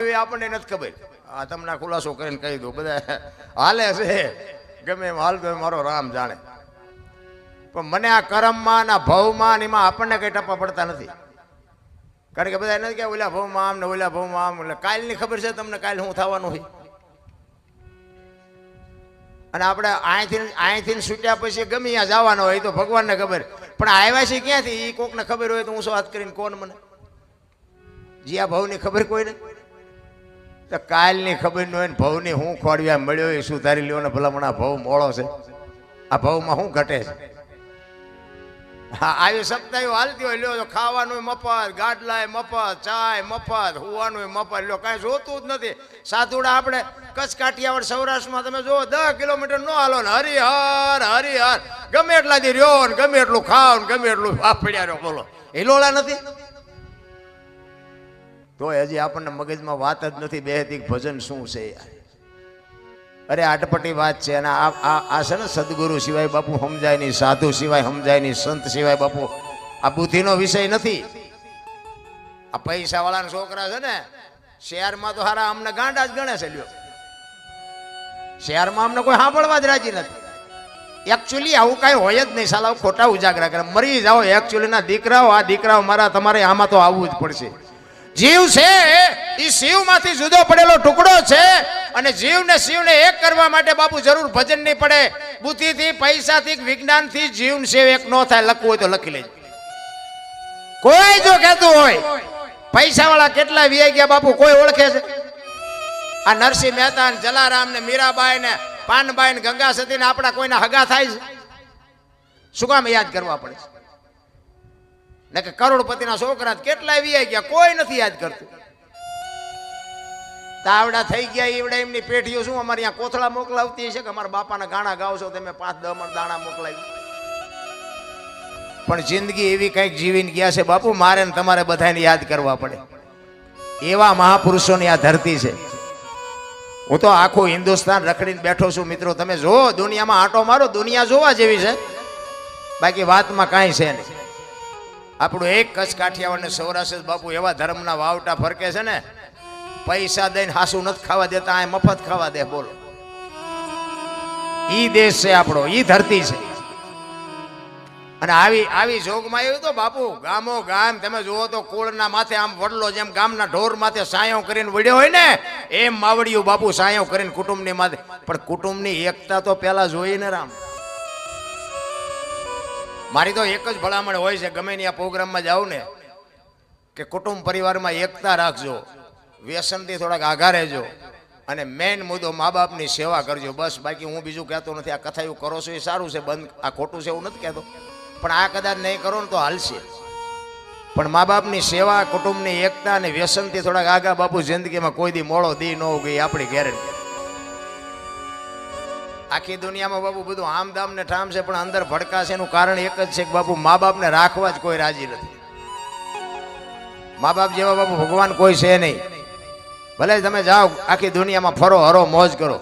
એ આપણને નથી ખબર. આ તમને ખુલાસો કરીને કહી દઉં, બધા હાલે છે. ગમે એમ હાલતો હોય, મારો રામ જાણે. પણ મને આ કરમમાં ના ભવમાં એમાં આપણને કઈ ટપ્પા પડતા નથી. કારણ કે બધા નથી કે ઓલા ભવમાં આમ ને ઓલા ભવમાં આમ, એટલે કાલની ખબર છે તમને કાલ શું થવાનું હોય અને આપણે અહીંથી અહીંથી છૂટ્યા પછી ગમે ત્યાં જવાનો હોય તો ભગવાનને ખબર. પણ આવ્યા છે ક્યાંથી? એ કોકને ખબર હોય તો હું શું વાત કરીને કોણ મને? જી, આ ભવની ખબર કોઈને તો કાલની ખબર ન હોય ને ભવની હું ખોડવ્યા મળ્યો એ સુધારી લ્યો ને ભલામણ આ ભવ મોળો છે. આ ભવમાં શું ઘટે છે? હા આવી સપ્તાહ હાલતી હોય, લ્યો ખાવાનું મફત, ગાડલાય મફત, ચાય મફત હોવાનું મફત, લ્યો, કાંઈ જોતું જ નથી. સાધુડા આપણે કચ્છ કાઠિયાવાડ સૌરાષ્ટ્રમાં તમે જુઓ દસ કિલોમીટર નો હાલો ને હરિહર હરિહર. ગમે એટલા દી રહ્યો ને ગમે એટલું ખાવ ને ગમે એટલું વાપડ્યા રહ્યો, બોલો. હિલોળા નથી? તો હજી આપણને મગજમાં વાત જ નથી બેહતી ભજન શું છે અરે, આટપટી વાત છે. અને આ આ છે ને સદગુરુ સિવાય બાપુ સમજાય નહીં, સાધુ સિવાય સમજાય નહીં, સંત સિવાય બાપુ. આ બુદ્ધિનો વિષય નથી. આ પૈસા વાળાના છોકરા છે ને, શહેરમાં તો હારા અમને ગાંડા જ ગણે છે લ્યો. શહેરમાં અમને કોઈ સાંભળવા જ રાજી નથી. એકચ્યુઅલી આવું કાંઈ હોય જ નહીં, સાલા ખોટા ઉજાગરા કરે. મરી જાઓ એકચ્યુઅલી ના દીકરાઓ, આ દીકરાઓ મારા તમારે આમાં તો આવવું જ પડશે. જીવ છે એ શિવમાંથી જુદો પડેલો ટુકડો છે અને જીવને શિવને એક કરવા માટે બાપુ જરૂર ભજન નહીં પડે. બુદ્ધિથી, પૈસાથી, વિજ્ઞાનથી જીવ શિવ એક ન થાય, લખવું હોય તો લખી લેજો. કોઈ જો કહેતું હોય પૈસા વાળા કેટલા વ્યાય ગયા બાપુ, કોઈ ઓળખે છે? આ નરસિંહ મહેતા ને જલારામ ને મીરાબાઈ ને પાનબાઈ ને ગંગા સતી ને આપણા કોઈના હગા થાય છે? શું કામ યાદ કરવા પડે છે? ને કે કરોડપતિના છોકરા કેટલાય વીઆઈ ગયા, કોઈ નથી યાદ કરતું. તાવડા થઈ ગયા એવડા એમની પેઢીઓ શું અમારે અહીંયા કોથળા મોકલાવતી છે કે અમારા બાપાના ગાણા ગાવશો તમે પાંચ દમણ દાણા મોકલાવી. પણ જિંદગી એવી કંઈક જીવીને ગયા છે, બાપુ, મારે ને તમારે બધાને યાદ કરવા પડે. એવા મહાપુરુષોની આ ધરતી છે. હું તો આખું હિન્દુસ્તાન રખડીને બેઠો છું, મિત્રો. તમે જો દુનિયામાં આંટો મારો, દુનિયા જોવા જેવી છે. બાકી વાતમાં કાંઈ છે નહીં. આપણું એક કચ્છ કાઠિયાવાડ ને સૌરાષ્ટ્ર બાપુ, એવા ધર્મના વાવટા ફરકે છે ને, પૈસા દઈને હાસુ નથી ખાવા દેતા, આ મફત ખાવા દે, બોલો. ઈ દેશ છે આપણો, ઈ ધરતી છે. અને આવી આવી જોગમાં એવું તો, બાપુ, ગામો ગામ, તમે જુઓ તો કુળના માથે આમ વડલો જેમ ગામના ઢોર માથે સાયો કરીને વડ્યો હોય ને, એમ માવડિયું બાપુ સાયો કરીને કુટુંબની માથે. પણ કુટુંબની એકતા તો પહેલા જોઈને રામ. મારી તો એક જ ભલામણ હોય છે, ગમે ત્યાં પ્રોગ્રામમાં જાઉં ને, કે કુટુંબ પરિવારમાં એકતા રાખજો, વ્યસનથી થોડાક આઘા રહેજો, અને મેઇન મુદ્દો મા બાપની સેવા કરજો. બસ, બાકી હું બીજું કહેતો નથી, આ કથા એવું કરો છો, એ સારું છે, બંધ, આ ખોટું છે એવું નથી કહેતો. પણ આ કદાચ નહીં કરો ને તો હાલશે. પણ મા બાપની સેવા, કુટુંબની એકતા અને વ્યસનથી થોડાક આગા બાપુ જિંદગીમાં કોઈ દી મોડો દી ન ગઈ આપણી ગેરંટી. આખી દુનિયામાં બાપુ બધું આમ દામ ને ઠામ છે, પણ અંદર ભડકાશે એનું કારણ એક જ છે કે બાપુ મા બાપને રાખવા જ કોઈ રાજી નથી. મા બાપ જેવા બાપુ ભગવાન કોઈ છે નહીં. ભલે તમે જાઓ, આખી દુનિયામાં ફરો, હરો, મોજ કરો.